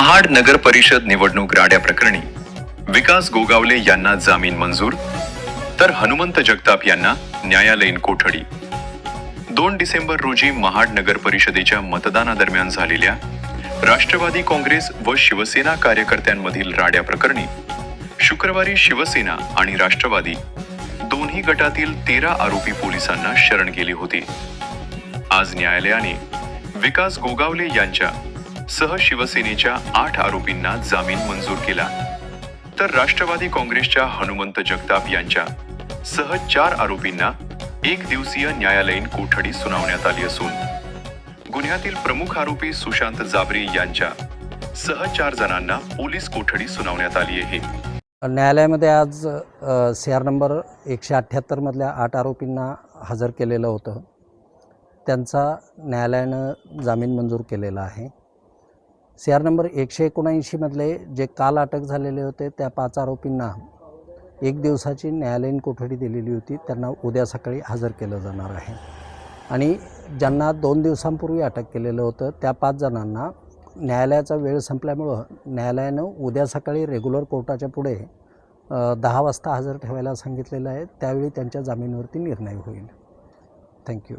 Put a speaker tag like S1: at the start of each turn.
S1: महाड नगर परिषद निवडणूक राड्या प्रकरणी विकास गोगावले यांना जामीन मंजूर तर हनुमंत जगताप यांना न्यायालयीन कोठडी. दोन डिसेंबर रोजी महाड नगर परिषदेच्या मतदानादरम्यान झालेल्या राष्ट्रवादी काँग्रेस व शिवसेना कार्यकर्त्यांमधील राड्या प्रकरणी शुक्रवारी शिवसेना आणि राष्ट्रवादी दोन्ही गटातील तेरा आरोपी पोलिसांना शरण गेली होती. आज न्यायालयाने विकास गोगावले यांच्या सह शिवसेनेच्या आठ आरोपींना जामीन मंजूर केला. तर राष्ट्रवादी काँग्रेसच्या हनुमंत जगताप यांच्या सह चार आरोपींना एक दिवसीय न्यायालयीन कोठडी सुनावण्यात आली असून गुन्ह्यातील प्रमुख आरोपी सुशांत जाबरे यांच्या सह चार जणांना पोलीस कोठडी सुनावण्यात आली आहे.
S2: न्यायालयामध्ये आज सी आर नंबर एकशे अठ्ठ्याहत्तरमधल्या आठ आरोपींना हजर केलेलं होतं. त्यांचा न्यायालयानं जामीन मंजूर केलेला आहे. सी आर नंबर एकशे एकोणऐंशीमधले जे काल अटक झालेले होते त्या पाच आरोपींना एक दिवसाची न्यायालयीन कोठडी दिलेली होती. त्यांना उद्या सकाळी हजर केलं जाणार आहे. आणि ज्यांना दोन दिवसांपूर्वी अटक केलेलं होतं त्या पाच जणांना न्यायालयाचा वेळ संपल्यामुळं न्यायालयानं उद्या सकाळी रेग्युलर कोर्टाच्या पुढे दहा वाजता हजर ठेवायला सांगितलेलं आहे. त्यावेळी त्यांच्या जामीनवरती निर्णय होईल. थँक्यू.